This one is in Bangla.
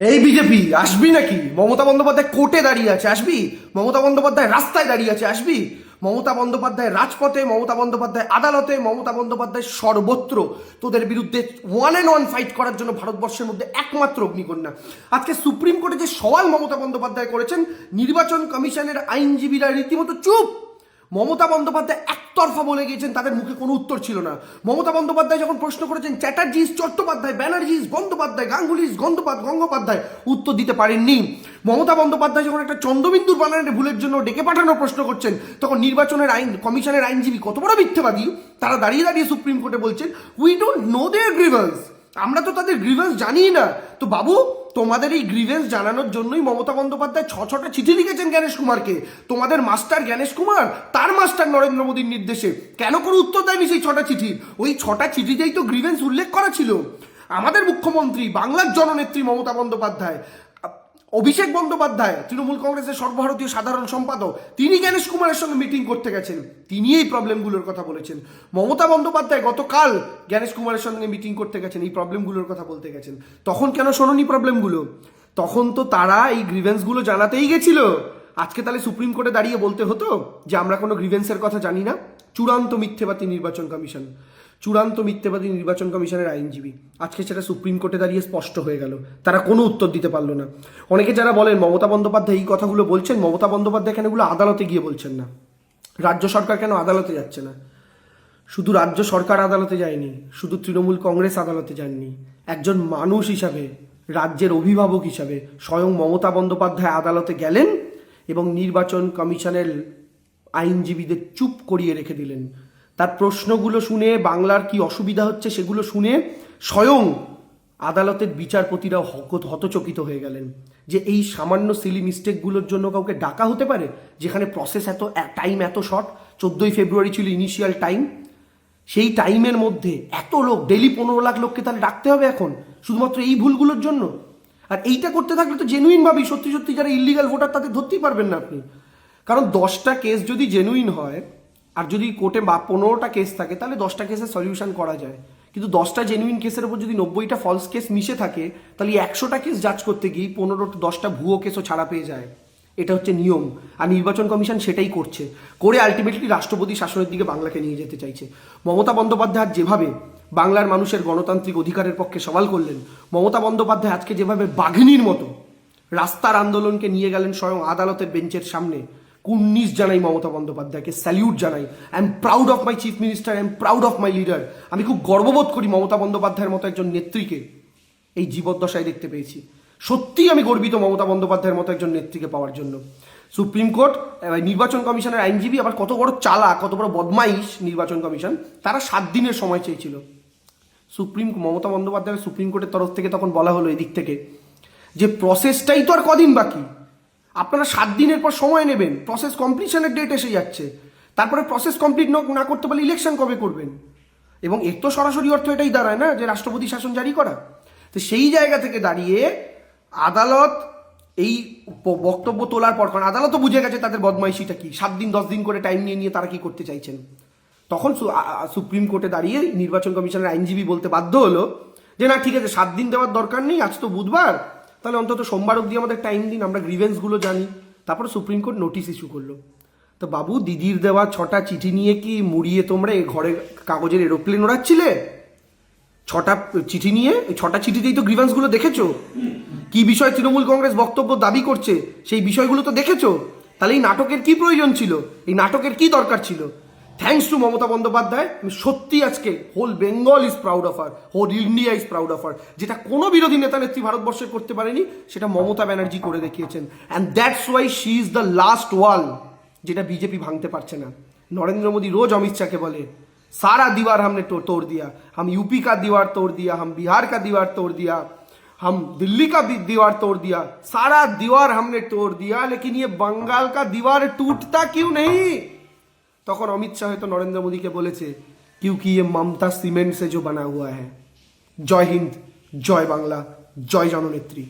এই বিজেপি আসবি নাকি? মমতা বন্দ্যোপাধ্যায় কোর্টে দাঁড়িয়ে আছে, আসবি? মমতা বন্দ্যোপাধ্যায় রাস্তায় দাঁড়িয়ে আছে, আসবি? মমতা বন্দ্যোপাধ্যায় রাজপথে, মমতা বন্দ্যোপাধ্যায় আদালতে, মমতা বন্দ্যোপাধ্যায় সর্বত্র। তোদের বিরুদ্ধে ওয়ান অ্যান্ড ওয়ান ফাইট করার জন্য ভারতবর্ষের মধ্যে একমাত্র অগ্নিকন্যা। আজকে সুপ্রিম কোর্টে যে সওয়াল মমতা বন্দ্যোপাধ্যায় করেছেন, নির্বাচন কমিশনের আইনজীবীরা রীতিমতো চুপ। মমতা বন্দ্যোপাধ্যায় একতরফা বলে গিয়েছেন, তাদের মুখে কোনো উত্তর ছিল না। মমতা বন্দ্যোপাধ্যায় যখন প্রশ্ন করেছেন, চ্যাটার্জিস, চট্টোপাধ্যায়, ব্যানার্জিস বন্দ্যোপাধ্যায় গাঙ্গুলিস গন্ধপাত গঙ্গোপাধ্যায়, উত্তর দিতে পারেননি। মমতা বন্দ্যোপাধ্যায় যখন একটা চন্দ্রবিন্দুর বানানের ভুলের জন্য ডেকে পাঠানোর প্রশ্ন করছেন, তখন নির্বাচনের আইন, কমিশনের আইনজীবী কত বড় মিথ্যেবাদী? তারা দাঁড়িয়ে দাঁড়িয়ে সুপ্রিম কোর্টে বলছেন we don't know their grievance আমরা তো তাদের গ্রিভেন্স জানি না। তো বাবু তোমাদের এই গ্রিভেন্স জানানোর জন্যই মমতা বন্দ্যোপাধ্যায় ছ ছটা চিঠি লিখেছেন জ্ঞানেশ কুমারকে। তোমাদের মাস্টার জ্ঞানেশ কুমার, তার মাস্টার নরেন্দ্র মোদীর নির্দেশে। কেন করে উত্তর দেয়নি সেই ছটা চিঠি? ওই ছটা চিঠিতেই তো গ্রিভেন্স উল্লেখ করা ছিল। আমাদের মুখ্যমন্ত্রী, বাংলার জননেত্রী মমতা বন্দ্যোপাধ্যায় অভিষেক বন্দ্যোপাধ্যায়, তৃণমূল কংগ্রেসের সর্বভারতীয় সাধারণ সম্পাদক, তিনি জ্ঞানেশ কুমারের সঙ্গে মিটিং করতে গেছেন। তিনি এই প্রবলেমগুলোর কথা বলেছেন। মমতা বন্দ্যোপাধ্যায় গতকাল জ্ঞানেশ কুমারের সঙ্গে মিটিং করতে গেছেন, এই প্রবলেমগুলোর কথা বলতে গেছেন। তখন কেন শোনোনি প্রবলেমগুলো তখন তো তারা এই গ্রিভেন্সগুলো জানাতেই গেছিল। আজকে তাহলে সুপ্রিম কোর্টে দাঁড়িয়ে বলতে হতো যে, আমরা কোনো গ্রিভেন্সের কথা জানি না? চূড়ান্ত মিথ্যেবাদী নির্বাচন কমিশন। চূড়ান্ত মিথ্যেবাদী নির্বাচন কমিশনের আইনজীবী। আজকে সেটা সুপ্রিম কোর্টে দাঁড়িয়ে স্পষ্ট হয়ে গেল। তারা কোনো উত্তর দিতে পারল না। অনেকে যারা বলেন, মমতা বন্দ্যোপাধ্যায় এই কথাগুলো বলছেন, মমতা বন্দ্যোপাধ্যায় কেন এগুলো আদালতে গিয়ে বলছেন না? রাজ্য সরকার কেন আদালতে যাচ্ছে না? শুধু রাজ্য সরকার আদালতে যায়নি, শুধু তৃণমূল কংগ্রেস আদালতে যাননি। একজন মানুষ হিসাবে, রাজ্যের অভিভাবক হিসাবে স্বয়ং মমতা বন্দ্যোপাধ্যায় আদালতে গেলেন এবং নির্বাচন কমিশনের আইনজীবীদের চুপ করিয়ে রেখে দিলেন। তার প্রশ্নগুলো শুনে বাংলার কি অসুবিধা হচ্ছে সেগুলো শুনে স্বয়ং আদালতের বিচারপতিরাও হতচকিত হয়ে গেলেন যে এই সামান্য সিলি মিস্টেকগুলোর জন্য কাউকে ডাকা হতে পারে, যেখানে প্রসেস এত টাইম এত শর্ট চোদ্দোই ফেব্রুয়ারি ছিল ইনিশিয়াল টাইম সেই টাইমের মধ্যে এত লোক ডেলি পনেরো লাখ লোককে তাহলে ডাকতে হবে এখন, শুধুমাত্র এই ভুলগুলোর জন্য? আর এইটা করতে থাকলে তো জেনুইনভাবেই সত্যি সত্যি যারা ইলিগাল ভোটার তাদের ধরতেই পারবেন না আপনি। কারণ দশটা কেস যদি জেনুইন হয় আর যদি কোর্টে বা পনেরোটা কেস থাকে, তাহলে দশটা কেসের সলিউশন করা যায়। কিন্তু দশটা জেনুইন কেসের উপর যদি নব্বইটা ফলস কেস মিশে থাকে, তাহলে একশোটা কেস জাজ করতে গিয়ে পনেরোটা দশটা ভুয়ো কেসও ছাড়া পেয়ে যায়। এটা হচ্ছে নিয়ম। আর নির্বাচন কমিশন সেটাই করছে। করে আলটিমেটলি রাষ্ট্রপতি শাসনের দিকে বাংলাকে নিয়ে যেতে চাইছে। মমতা বন্দ্যোপাধ্যায় যেভাবে বাংলার মানুষের গণতান্ত্রিক অধিকারের পক্ষে সওয়াল করলেন, মমতা বন্দ্যোপাধ্যায় আজকে যেভাবে বাঘিনীর মতো রাস্তার আন্দোলনকে নিয়ে গেলেন স্বয়ং আদালতের বেঞ্চের সামনে কুর্নিশ জানাই মমতা বন্দ্যোপাধ্যায়কে, স্যালিউট জানাই। I am proud of my chief minister I am proud of my leader আমি খুব গর্ববোধ করি মমতা বন্দ্যোপাধ্যায়ের মতো একজন নেত্রীকে। এই জীবদ্দশায় দেখতে পেয়েছি। সত্যিই আমি গর্বিত মমতা বন্দ্যোপাধ্যায়ের মতো একজন নেত্রীকে পাওয়ার জন্য। সুপ্রিম কোর্ট নির্বাচন কমিশনের আইনজীবী, আবার কত বড় চালা কত বড় বদমাইশ নির্বাচন কমিশন, তারা সাত দিনের সময় চেয়েছিল। সুপ্রিম, মমতা বন্দ্যোপাধ্যায় সুপ্রিম কোর্টের তরফ থেকে তখন বলা হলো এদিক থেকে যে প্রসেসটাই তো আর কদিন বাকি। আপনারা সাত দিনের পর সময় নেবেন। প্রসেস কমপ্লিশনের ডেট এসে যাচ্ছে। তারপরে প্রসেস কমপ্লিট না করতে পারলে ইলেকশন কবে করবেন? এবং এর তো সরাসরি অর্থ এটাই দাঁড়ায় না যে রাষ্ট্রপতি শাসন জারি করা। তো সেই জায়গা থেকে দাঁড়িয়ে আদালত এই বক্তব্য তোলার পর, কারণ আদালতও বুঝে গেছে তাদের বদমাইশিটা কি। সাত দিন, দশ দিন করে টাইম নিয়ে নিয়ে তারা কি করতে চাইছেন? তখন সুপ্রিম কোর্টে দাঁড়িয়ে নির্বাচন কমিশনের আইনজীবী বলতে বাধ্য হলো যে, না, ঠিক আছে, সাত দিন দেওয়ার দরকার নেই, আজ তো বুধবার তাহলে অন্তত সোমবার অবধি আমাদের টাইম দিন, আমরা গ্রিভেন্সগুলো জানি। তারপরে সুপ্রিম কোর্ট নোটিশ ইস্যু করল। তো বাবু, দিদির দেওয়া ছটা চিঠি নিয়ে কি মুড়িয়ে তোমরা এ ঘরে কাগজের এরোপ্লেন ওড়াচ্ছিলে? ছটা চিঠি নিয়ে? ছটা চিঠিতেই তো গ্রিভান্সগুলো দেখেছ? কি বিষয় তৃণমূল কংগ্রেস বক্তব্য দাবি করছে, সেই বিষয়গুলো তো দেখেছ? তাহলে এই নাটকের কি প্রয়োজন ছিল? এই নাটকের কি দরকার ছিল? থ্যাঙ্কস টু মমতা বন্দ্যোপাধ্যায় আমি সত্যি আজকে whole Bengal is proud of R whole India is proud of আর যেটা কোনো বিরোধী নেতা নেত্রী ভারতবর্ষে করতে পারেনি সেটা মমতা ব্যানার্জি করে দেখিয়েছেন and that's why she is the last wall যেটা বিজেপি ভাঙতে পারছে না নরেন্দ্র মোদী রোজ অমিত শাহকে বলে सारा दीवार हमने तो, तोड़ दिया हम यूपी का दीवार तोड़ दिया हम बिहार का दीवार तोड़ दिया हम दिल्ली का भी दीवार तोड़ दिया सारा दीवार हमने तोड़ दिया लेकिन ये बंगाल का दीवार टूटता क्यों नहीं তখন অমিত শাহ হয়তো নরেন্দ্র মোদীকে বলেছে, কিউকি এ মমতা সিমেন্ট সে জো বানা হুয়া হ্যাঁ জয় হিন্দ, জয় বাংলা, জয় জননেত্রী।